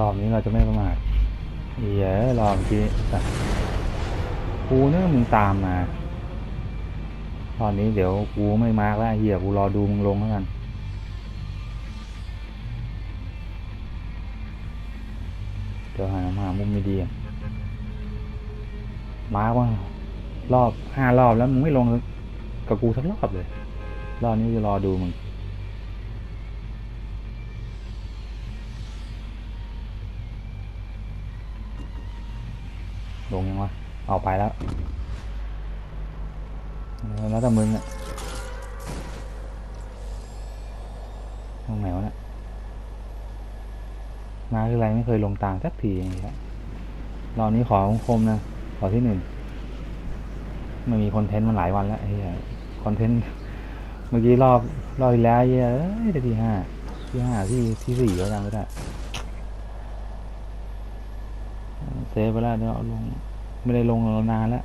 รอบนี้เราจะไม่ประมาทเหี้ยรอบเมื่อกี้สัตว์กูเนี่ยมึงตามมา ตอนนี้เดี๋ยวกูไม่มาร์กแล้วเหี้ยกูรอดูมึงลงแล้วกันเดี๋ยวหาหามุมไม่ดีมาร์กว่ารอบห้ารอบแล้วมึงไม่ลงกับกูสักรอบเลย รอบนี้จะรอดูมึง ลงยังวะ เอาไปแล้ว แล้วแต่มึงอะตรงไหนวะเนี่ยมาคืออะไรไม่เคยลงต่ามสักทีอย่างเงี้ยรอบนี้ขอคมนะ ขอที่หนึ่งไม่มีคอนเทนต์มาหลายวันแล้วไอ้เหี้ยคอนเทนต์เมื่อกี้รอบรอบที่แล้วเหี้ยเอ้ยได้ที่ห้าที่ห้าที่ที่สี่ก็จำไม่ได้เซ ฟไปแล้วเดี๋ยวเอาลง ไม่ได้ลงนานแล้ว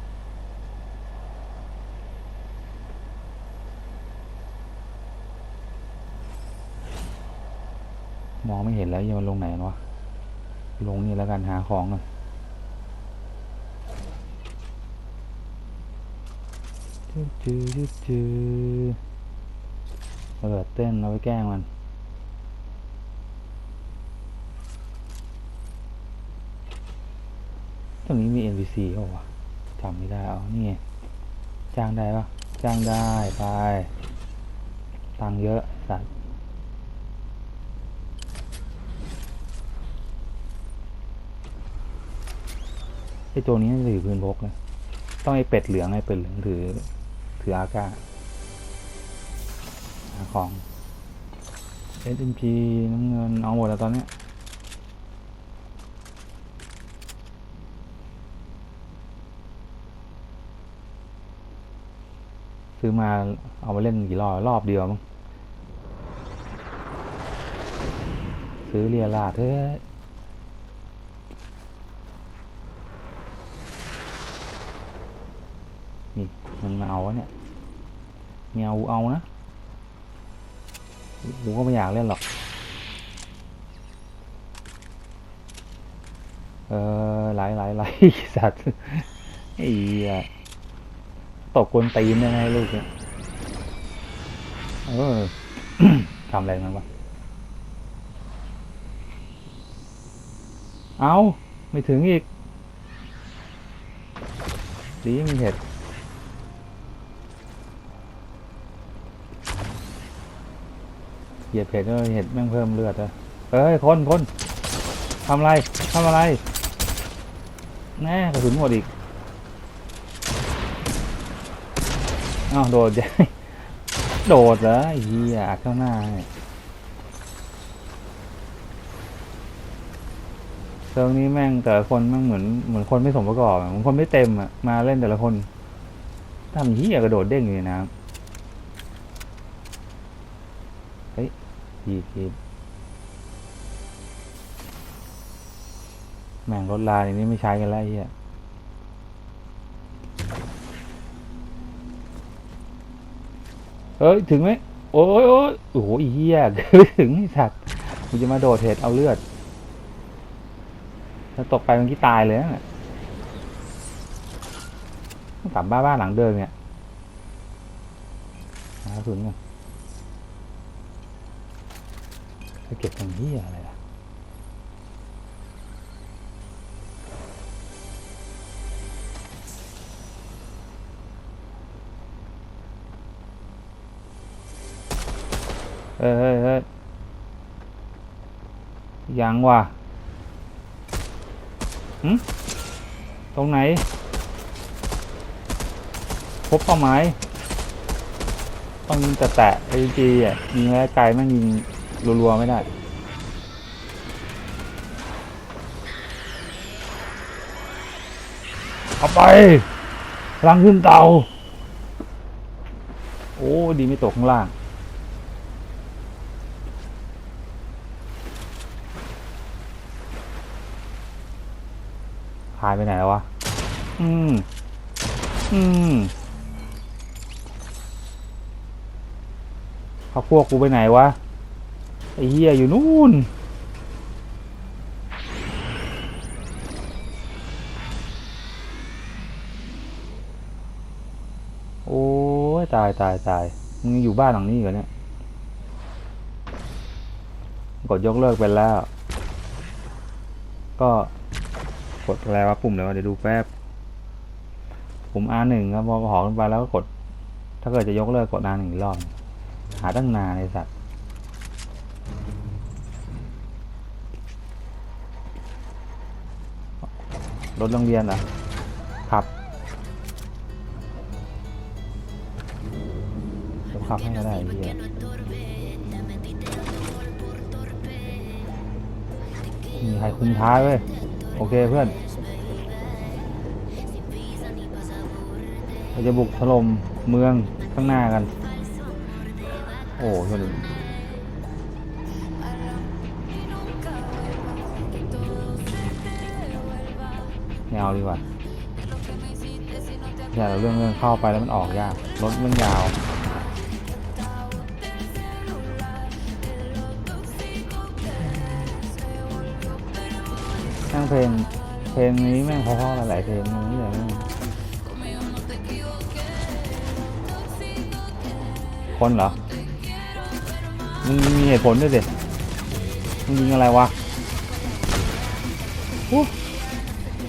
มองไม่เห็นแล้วยังมันลงไหนวะลงนี่แล้วกันหาของก่อนจืดจืดจืดเปิดเต้น เอาไว้แกล้งมัน รงนี้มี NPC เหรอวะจำไม่ได้เอานี่ไงจ้างได้ปะจ้างได้ไปตังเยอะสัตว์ไอตัวนี้ถือปืนพกนะต้องไอเป็ดเหลืองไอเป็ดเหลืองถือถืออากาหาของ SMG น้ำเงินเอาหมดแล้วตอนเนี้ ซื้อมาเอามาเล่นกี่รอบรอบเดียวมั้งซื้อเรียลาดเฮ้ยนี่มันมาเอาเนี่ยไม่เอาเอานะกูก็ไม่อยากเล่นหรอก เออไหลไหลไหลสัตว์ไอ้เหี้ย ตกกวนตีนยังไงลูกเนี่ยเออทำอะไรมันวะเอาไม่ถึงอีก ดีมีเห็ดเหยียบเห็ดก็เห็ดแม่งเพิ่มเลือดอะเอ้ยคนคนทำอะไรทำอะไรแน่กระสุนหมดอีก อ้าวโดดยัยโดดเหรอเหี้ยอัดเข้าหน้าเซิร์ฟนี้แม่งแต่ละคนแม่งเหมือนเหมือนคนไม่สมประกอบอะเหมือนคนไม่เต็มอะมาเล่นแต่ละคนทำเหี้ยกระโดดเด้งอยู่ในน้ำเฮ้ยยีบีบแม่งรถลาอย่างนี้ไม่ใช้กันแล้วเหี้ย เอ้ยถึงไหมโอ้ยโอ้ยโอ้โหอีเหี้ยถึงไอ้สัตว์มันจะมาโดดเหตุเอาเลือดถ้าตกไปมันกี้ตายเลยนะต้องกลับบ้าบ้าหลังเดิมเนี่ยหากระสุนก่อนจะเก็บตรงที่อะไร เฮ้ยเฮ้ยเฮ้ยยังว่ะหึตรงไหน พบเป้าหมาย ต้องยิงแต่แตะไอจีอะยิงแล้วไกลแม่งยิงรัวๆไม่ได้ เอาไปลังขึ้นเตา โอ้ ดีไม่ตกข้างล่าง หายไปไหนแล้ววะ อืม อืมพาพวกกูไปไหนวะ ไอ้เหี้ยอยู่นู่น โอ้ยตายตายตายมึงอยู่บ้านหลังนี้เหรอเนี่ย กดยกเลิกไปแล้ว ก็ กดอะไรวะปุ่มเลยวะเดี๋ยวดูแป๊บปุ่ม R หนึ่งครับพอหอขึ้นไปแล้วก็กด ถ้าเกิดจะยกเลิกกด R หนึ่งอีกรอบ หาตั้งนานในสัตว์รถโรงเรียนเหรอขับเดี๋ยวขับให้ก็ได้เียมีใครคุมท้ายเว้ย โอเคเพื่อน เราจะบุกถล่มเมืองข้างหน้ากัน โอ้ชนไม่เอาดีกว่าอย่าเราเรื่องเรื่องเข้าไปแล้วมันออกยากรถมันยาว งเพลงเพลงนี้แม่งเพราะๆหลายๆเพลงนี่เลยคนเหรอมึงมีเหตุผลด้วยสิมึงยิงอะไรวะ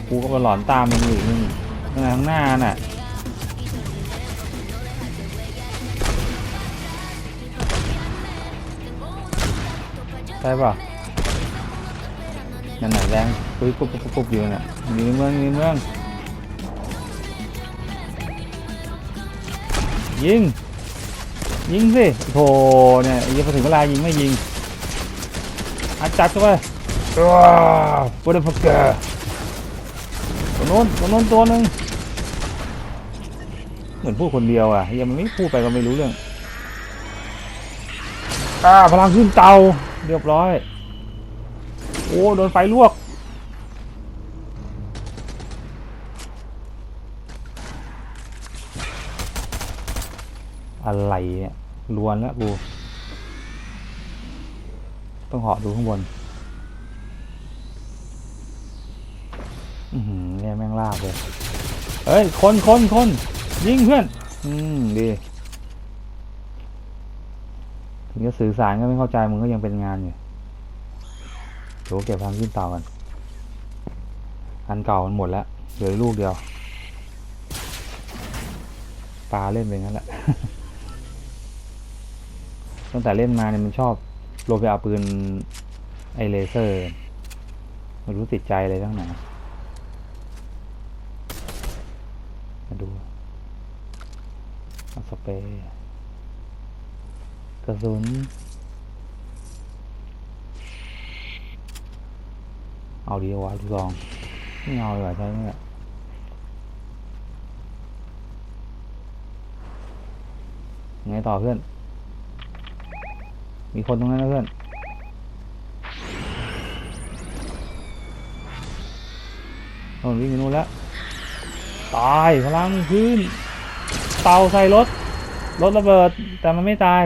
กูก็มาหลอนตามมึงอีกมึงข้างหน้าข้างหน้าน่ะใช่ป่ะ นั่นน่ะแรงปุ๊บปุ๊บปุ๊บปุ๊บอยู่น่ะอยู่ในเมืองอยู่ในเมืองยิง ยิงสิโธ่เนี่ยไอ้เหี้ยังพอถึงเวลายิงไม่ยิงอัดจัดเข้าไปว้าวบูดฟักเกอร์ตัวโน้นตัวโน้นตัวหนึ่งเหมือนพูดคนเดียวอะยังไม่พูดไปก็ไม่รู้เรื่องอ่าพลังขึ้นเตาเรียบร้อย โอ้โดนไฟลวก อะไรเนี่ยลวนแล้วกูต้องเหาะดูข้างบนอือหือเนี่ยแม่งลากเลยเฮ้ย คนคนคนยิงเพื่อน อืม ดี ถึงจะสื่อสารก็ไม่เข้าใจมึงก็ยังเป็นงานอยู่ เดี๋ยวเก็บพังขึ้นเตากัน อันเก่ามันหมดแล้วเหลือลูกเดียว ปลาเล่นไปงั้นแหละ ตั้งแต่เล่นมาเนี่ยมันชอบโลไปเอาปืนไอเลเซอร์ไม่รู้ติดใจอะไรทั้งไหนนมาดูอสเปรย์กระสุน เอาดีเอาวะลูกซองไม่เอาเลยว่ะใช่ไหมเนี่ยไงต่อเพื่อน มีคนตรงนั้นนะเพื่อนโน่นวิ่งไปนู่นแล้ว ตายพลังขึ้น เตาใส่รถ รถระเบิด แต่มันไม่ตาย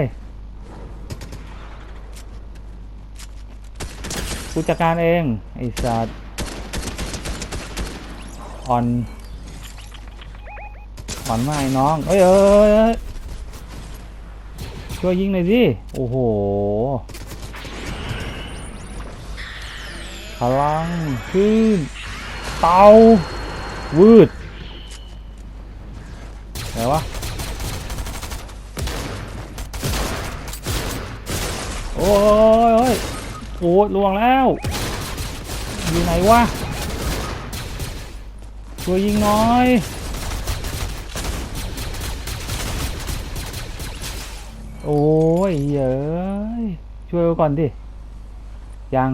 กูจัดการเอง ไอ้สัตว์อ่อนอ่อนมากไอ้น้อง เอ้ยเอ้ยช่วยยิงหน่อยสิ โอ้โห พลังขึ้นเตาวืดอะไรวะ โอ้ย โอ้ยลวงแล้ว อยู่ไหนวะช่วยยิงหน่อย โอ้ยเย้ยช่วยก่อนดิ ยัง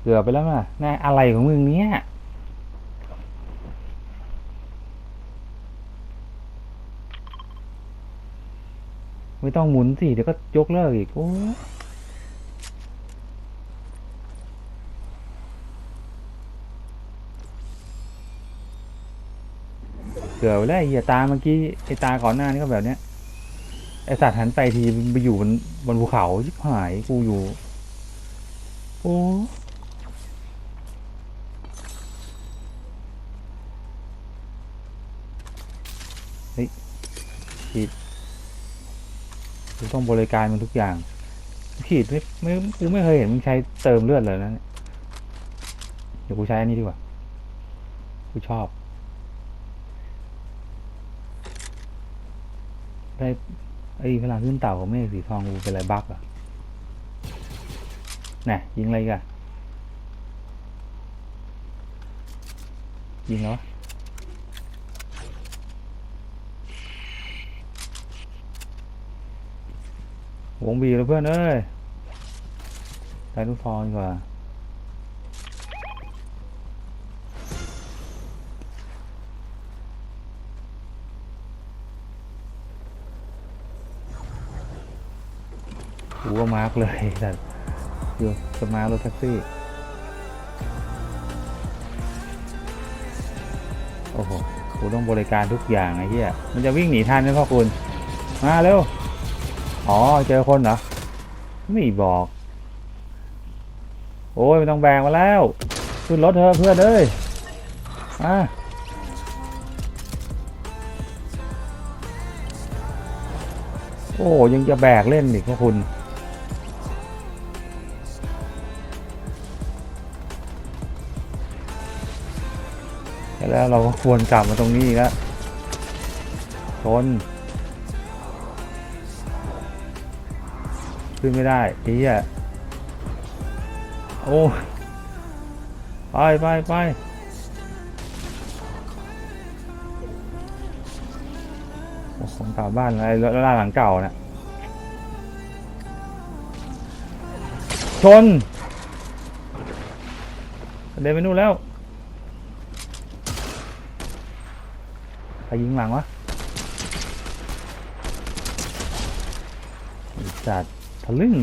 เกือบไปแล้วน่ะน่าอะไรของมึงเนี้ย ไม่ต้องหมุนสิเดี๋ยวก็ยกเลิกอีกโอ้เกือบแล้วไอ้เหี้ยตาเมื่อกี้ไอ้ตาก่อนหน้านี่ก็แบบเนี้ยไอ้สัตว์หันไปทีไปอยู่บนบนภูเขาชิบหายกูอยู่ โอ้ขีด กูต้องบริการมันทุกอย่างขีดไม่ไม่กูไม่เคยเห็นมึงใช้เติมเลือดเลยนะเดี๋ยวกูใช้อันนี้ดีกว่า กูชอบ ได้ไอ้พลังขึ้นเต่าของเมฆสีทองกูเป็นอะไรบั๊กอะน่ะยิงอะไรกันยิงแล้ว วงบีแล้วเพื่อนเอ้ยได้ลูกทองดีกว่ากูก็มาร์กเลยแต่อยู่สมาร์ทรถแท็กซี่ โอ้โหกูต้องบริการทุกอย่างไอ้เหี้ย มันจะวิ่งหนีทันไหมพ่อคุณ มาเร็ว อ๋อ เจอคนเหรอ ไม่บอก โอ้ยไม่ต้องแบกมาแล้ว ขึ้นรถเธอเพื่อนเอ้ยมาโอ้ยังจะแบกเล่นอีกพ่อคุณ แล้วเราก็ควรกลับมาตรงนี้แล้วชน ขึ้นไม่ได้ไอ้เหี้ยโอ้ยไปไปไปของเก่าบ้านอะไรล้วร้าหลังเก่าน่ะชนเดินไปนู่นแล้วใครยิงหลังวะไอ้สัตว์ ทะลึ่ง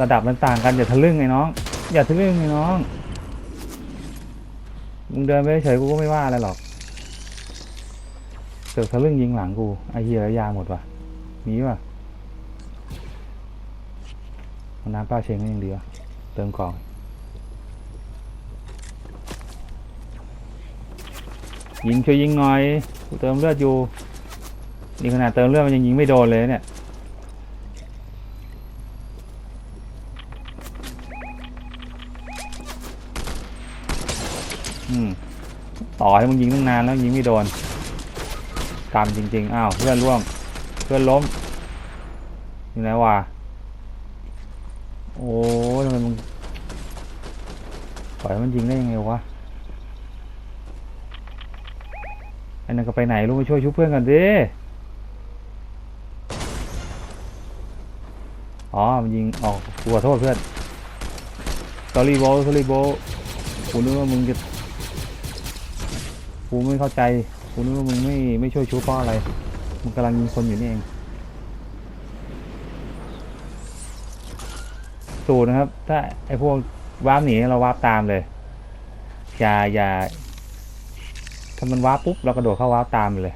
ระดับมันต่างกันอย่าทะลึ่งไอ้น้อง อย่าทะลึ่งไอ้น้องมึงเดินไปเฉยกูก็ไม่ว่าอะไรหรอกเสือกทะลึ่งยิงหลังกูไอเหี้ยยาหมดว่ะมีป่ะน้ำป้าเชงก็ยังดีวะเติมก่อนยิงช่วยยิงหน่อยกูเติมเลือดอยู่ นี่ขนาดเติมเลือดมันยังยิงไม่โดนเลยเนี่ยอืมต่อให้มึงยิงตั้งนานแล้วยิงไม่โดนกรรมจริงๆ อ้าวเพื่อนร่วง เพื่อนล้มอยู่ไหนวะโอ้ยทำไมมึงปล่อยให้มันยิงได้ยังไงวะไอ้นั่นก็ไปไหนลูกมาช่วยชุบเพื่อนกันดิ อ๋อ มันยิงออกกูขอโทษเพื่อน sorry bro sorry bro กูนึกว่ามึงจะกูไม่เข้าใจกูนึกว่ามึงไม่ไม่ช่วยชุบเพราะอะไร มึงกำลังยิงคนอยู่นี่เองสูตรนะครับ ถ้าไอ้พวกวาร์ปหนีเราวาร์ปตามเลย อย่าอย่าถ้ามันวาร์ปปุ๊บเรากระโดดเข้าวาร์ปตามเลย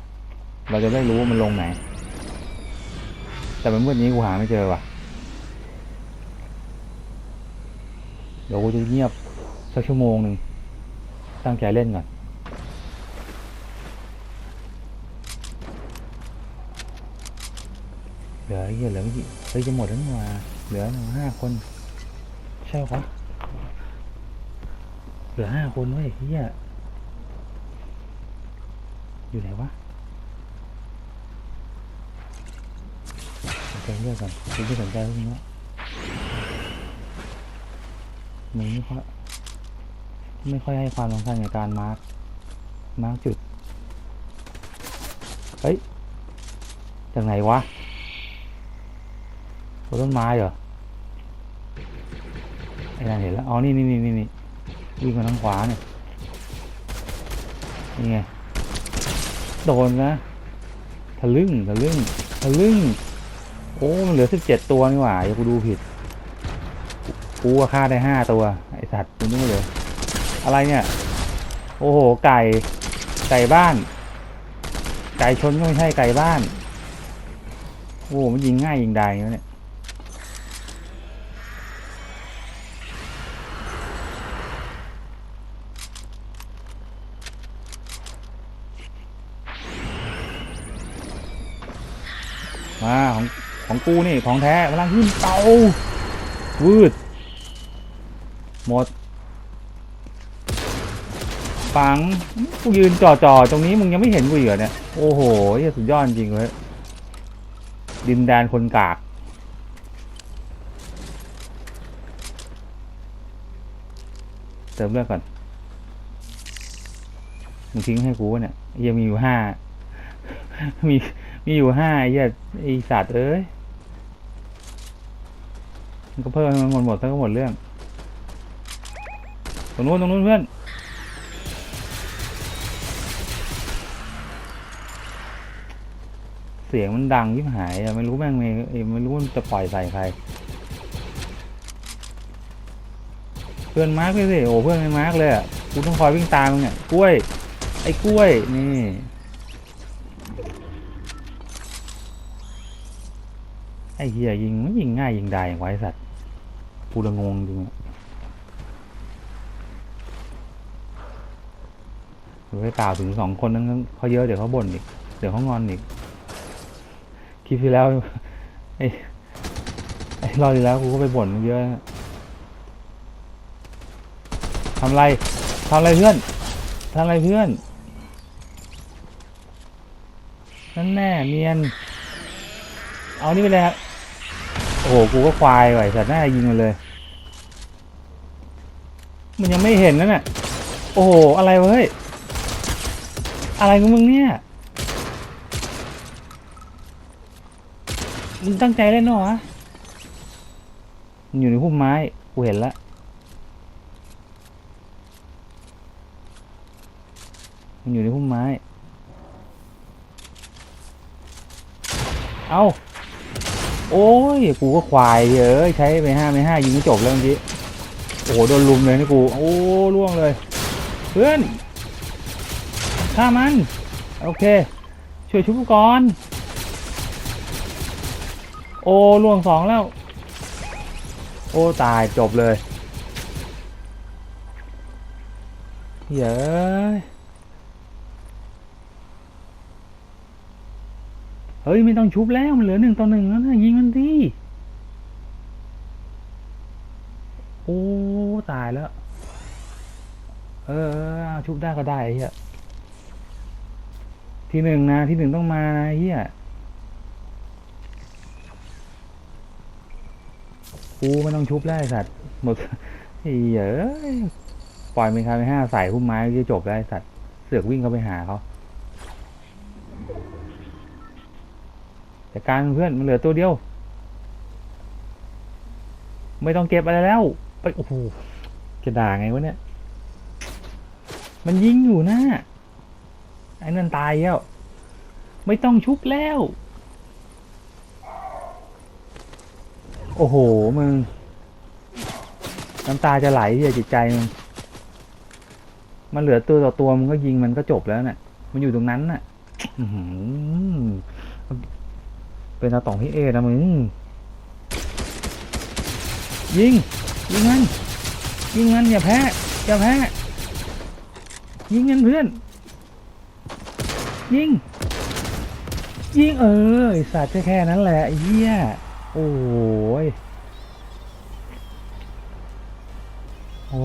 เราจะได้รู้ว่ามันลงไหน แต่มันเมืดนี้กูหาไม่เจอว่ะ เดี๋ยวกูจะเงียบสักชั่วโมงหนึ่งตั้งใจเล่นก่อนเหลือเหี้ยเหลือไม่กี่เฮ้ยจะหมดแล้วนี่ว่าเหลือหนึ่งห้าคน ใช่ปะเหลือห้าคนเว้ยเฮียอยู่ไหนวะใจเรื่องก่อนคุณไม่สนใจเรื่องนี้ วะมึงไม่ค่อยไม่ค่อยให้ความสำคัญกับการมาร์กมาร์กจุด เฮ้ย จากไหนวะต้นไม้เหรอไอ้นั่นเห็นแล้ว อ๋อ นี่นี่นี่นี่นี่วิ่งมาทางขวาเนี่ย นี่ไง โดนนะ ทะลึ่ง ทะลึ่ง ทะลึ่ง โอ้ มันเหลือสิบเจ็ดตัวนี่หว่าอย่ากูดูผิด กูฆ่าได้ห้าตัว ไอสัตว์กูนึกเลย อะไรเนี่ย โอ้โห ไก่ ไก่บ้าน ไก่ชนก็ไม่ใช่ไก่บ้าน โอ้มันยิงง่ายยิงได้เนี่ยมาของของกูนี่ของแท้พลังขึ้นเตาวืด หมด ปัง กูยืนจ่อจอๆ ตรงนี้มึงยังไม่เห็นกูเหรอเนี่ย โอ้โหเหี้ยสุดยอดจริงเลยดินแดนคนกาก เติมเลือดก่อน มึงทิ้งให้กูเนี่ยยังมีอยู่ห้า มีมีอยู่ห้าไอ้เหี้ยไอสัตว์เอ้ยมันก็เพิ่มให้มันหมดหมดทั้งหมดเรื่อง ตรงนู้นตรงนู้นเพื่อนเสียงมันดังยิบหายอะไม่รู้แม่งเมเอ้ไม่รู้มันจะปล่อยใส่ใคร เพื่อนมาร์กเลยสิโอ้เพื่อนไม่มาร์กเลยอะกูต้องคอยวิ่งตามมึงเนี่ยกล้วย ไอ้กล้วยนี่ไอ้เหี้ยยิงมันยิงง่ายยิงได้ย่างไว้สัตว์กูละงงจริงอะ ไปกล่าวถึงสองคนนั้นเขาเยอะเดี๋ยวเขาบ่นอีก เดี๋ยวเขางอนอีกคลิปที่แล้วไอ้ไอ้รอบที่แล้วกูก็ไปบ่นมันเยอะทำไรทำไรเพื่อนทำไรเพื่อนนั่นแน่เนียน เอานี่ไปเลยครับโอ้โหกูก็ควายไหวสัตว์หน้ายิงมันเลย มันยังไม่เห็นนั่นน่ะโอ้โห อะไรวะเฮ้ย อะไรของมึงเนี่ย มึงตั้งใจเล่นเนอะวะมันอยู่ในพุ่มไม้ กูเห็นละมันอยู่ในพุ่มไม้ เอาโอ้ย กูก็ควายเยอ้ยใช้ไปห้าไปห้ายิงไม่จบแล้วเมื่อกี้ โอ้โห โดนลุมเลยนี่กู โอ้ล่วงเลย เพื่อน ฆ่ามัน โอเค ช่วยชุบก่อน โอ้ล่วงสองแล้ว โอ้ ตายจบเลยเย้ยเฮ้ย ไม่ต้องชุบแล้ว มันเหลือหนึ่งต่อหนึ่งแล้วนะยิงมันดิโอ้ ตายแล้ว เออ ชุบได้ก็ได้เฮีย ที่หนึ่งนะ ที่หนึ่งต้องมานะเฮียกูไม่ต้องชุบแล้วไอ้สัตว์หมดเหี้ยปล่อยเป็นคาไปห้าใส่พุ่มไม้ก็จบแล้วไอ้สัตว์เสือกวิ่งเข้าไปหาเขาแต่การเพื่อนมันเหลือตัวเดียว ไม่ต้องเก็บอะไรแล้วไปโอ้โหจะด่าไงวะเนี่ย มันยิงอยู่นะ ไอ้นั่นตายแล้ว ไม่ต้องชุบแล้ว โอ้โห มึง น้ำตาจะไหลเหี้ยจิตใจมึง มันเหลือตัวต่อตัวมึงก็ยิงมันก็จบแล้วน่ะ มันอยู่ตรงนั้นน่ะเป็นตาต่องพี่เอนะมึง ยิง ยิงมัน ยิงมันอย่าแพ้ อย่าแพ้ ยิงกันเพื่อน ยิง ยิงเออไอสัตว์แค่นั้นแหละไอ้เหี้ย โอ้ยโอ้